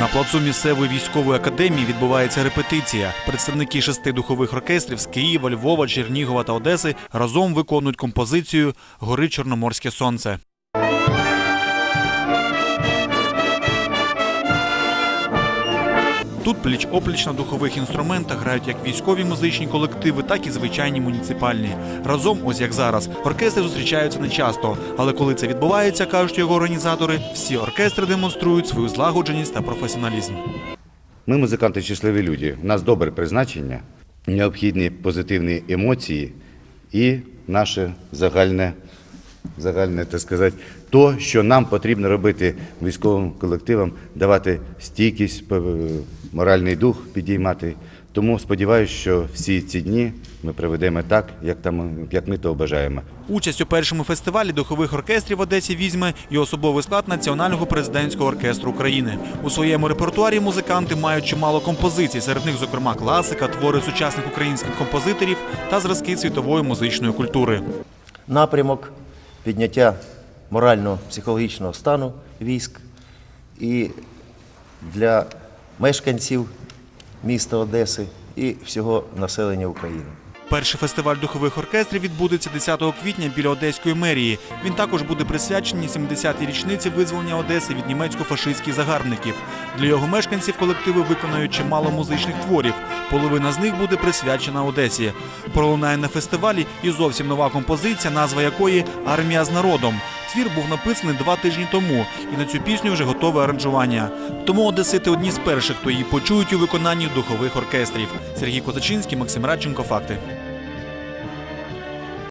На плацу місцевої військової академії відбувається репетиція. Представники шести духових оркестрів з Києва, Львова, Чернігова та Одеси разом виконують композицію Гори Чорноморське сонце. Тут пліч-опліч на духових інструментах грають як військові музичні колективи, так і звичайні муніципальні. Разом, ось як зараз, оркестри зустрічаються не часто. Але коли це відбувається, кажуть його організатори, всі оркестри демонструють свою злагодженість та професіоналізм. Ми музиканти щасливі люди. У нас добре призначення, необхідні позитивні емоції і наше загальне, загальне так сказати, то, що нам потрібно робити військовим колективам, давати стійкість, моральний дух підіймати. Тому сподіваюся, що всі ці дні ми проведемо так, як, там, як ми того бажаємо. Участь у першому фестивалі духових оркестрів в Одесі візьме і особовий склад Національного президентського оркестру України. У своєму репертуарі музиканти мають чимало композицій, серед них, зокрема, класика, твори сучасних українських композиторів та зразки світової музичної культури. напрямок підняття морально-психологічного стану військ і для мешканців міста Одеси і всього населення України. Перший фестиваль духових оркестрів відбудеться 10 квітня біля Одеської мерії. Він також буде присвячений 70-й річниці визволення Одеси від німецько-фашистських загарбників. Для його мешканців колективи виконають чимало музичних творів. Половина з них буде присвячена Одесі. Пролунає на фестивалі і зовсім нова композиція, назва якої Армія з народом. Твір був написаний два тижні тому, і на цю пісню вже готове аранжування. Тому одесити одні з перших, хто її почують у виконанні духових оркестрів. Сергій Козачинський, Максим Радченко. Факти.